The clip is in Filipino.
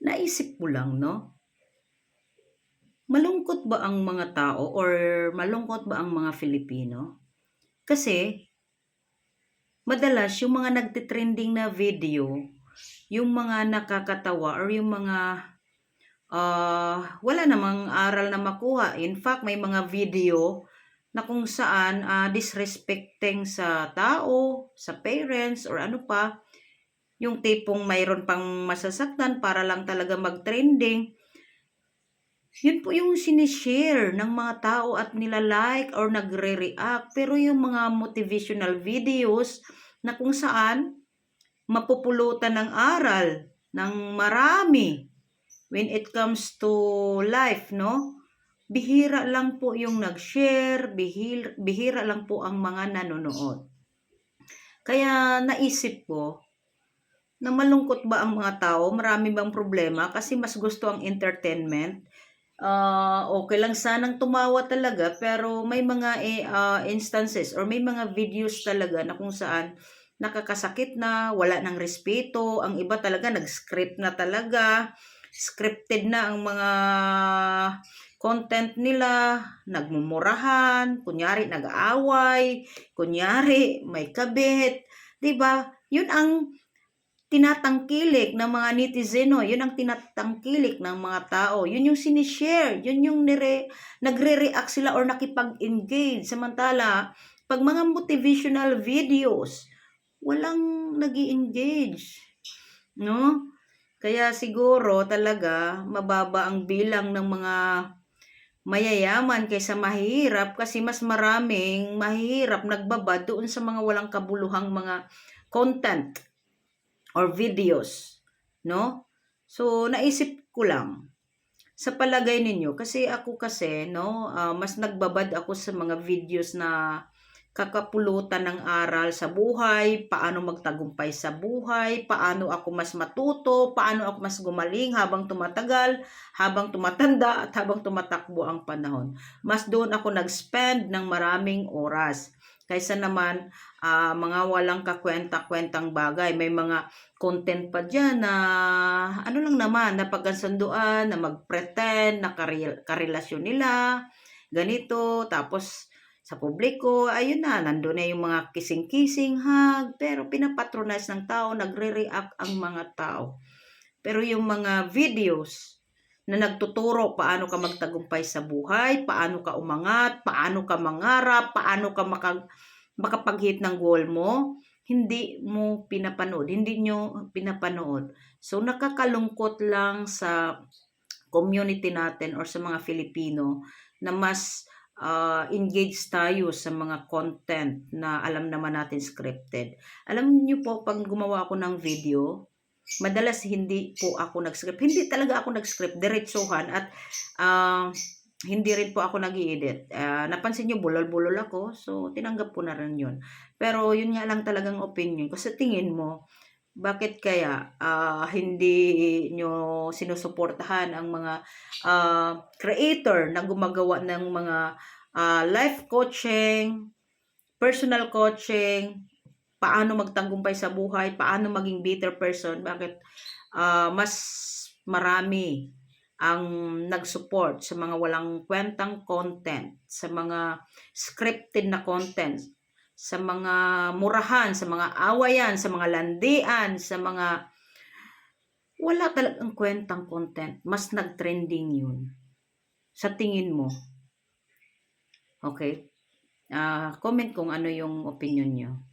naisip ko lang, no? Malungkot ba ang mga tao or malungkot ba ang mga Filipino? Kasi, madalas yung mga nagtitrending na video, yung mga nakakatawa or yung mga ah, wala namang aral na makuha. In fact, may mga video na kung saan ah, disrespecting sa tao, sa parents, or ano pa, yung tipong mayroon pang masasaktan para lang talaga mag-trending. Yun po yung sinishare ng mga tao at nila-like or nagre-react. Pero yung mga motivational videos na kung saan mapupulutan ng aral ng marami when it comes to life, no? Bihira lang po yung nag-share, bihira, bihira lang po ang mga nanonood. Kaya naisip ko, na malungkot ba ang mga tao? Marami bang problema? Kasi mas gusto ang entertainment. Ah, okay lang sanang tumawa talaga, pero may mga ah, instances or may mga videos talaga na kung saan nakakasakit na, wala ng respeto, ang iba talaga nag-script na talaga, scripted na ang mga content nila, nagmumurahan, kunyari nag-aaway, kunyari may kabit, 'di ba? 'Yun ang tinatangkilik ng mga netizeno, 'yun ang tinatangkilik ng mga tao. 'Yun yung sinishare, 'yun yung nire, nagre-react sila or nakipag-engage. Samantala, pag mga motivational videos, walang nagi engage No? Kaya siguro talaga mababa ang bilang ng mga mayayaman kaysa mahirap kasi mas maraming mahirap nagbaba doon sa mga walang kabuluhang mga content or videos, no? So naisip ko lang sa palagay ninyo kasi ako kasi no, ah, mas nagbabad ako sa mga videos na kakapulutan ng aral sa buhay, paano magtagumpay sa buhay, paano ako mas matuto, paano ako mas gumaling habang tumatagal, habang tumatanda at habang tumatakbo ang panahon. Mas doon ako nag-spend ng maraming oras kaysa naman ah, mga walang kakwenta-kwentang bagay. May mga content pa dyan na ano lang naman, na pagkasunduan, na mag-pretend, na karel- karelasyon nila, ganito, tapos sa publiko, ayun na, nandun na yung mga kising-kising, hug, pero pinapatronize ng tao, nagre-react ang mga tao. Pero yung mga videos na nagtuturo paano ka magtagumpay sa buhay, paano ka umangat, paano ka mangarap, paano ka maka, makapag-hit ng goal mo, hindi mo pinapanood, hindi nyo pinapanood. So nakakalungkot lang sa community natin or sa mga Filipino na mas uh, engage tayo sa mga content na alam naman natin scripted. Alam niyo po, pag gumawa ako ng video, madalas hindi po ako nag-script. Hindi talaga ako nag-script, diretsuhan at uh, hindi rin po ako nag edit uh, Napansin niyo, bulol-bulol ako, so tinanggap ko na rin yun. Pero yun nga lang talagang opinion ko. Sa tingin mo, bakit kaya uh, hindi nyo sinusuportahan ang mga uh, creator na gumagawa ng mga uh, life coaching, personal coaching, paano magtagumpay sa buhay, paano maging better person, bakit uh, mas marami ang nag-support sa mga walang kwentang content, sa mga scripted na content, sa mga murahan, sa mga awayan, sa mga landian, sa mga wala talagang kwentang content. Mas nag-trending yun. Sa tingin mo. Okay? Uh, comment kung ano yung opinion nyo.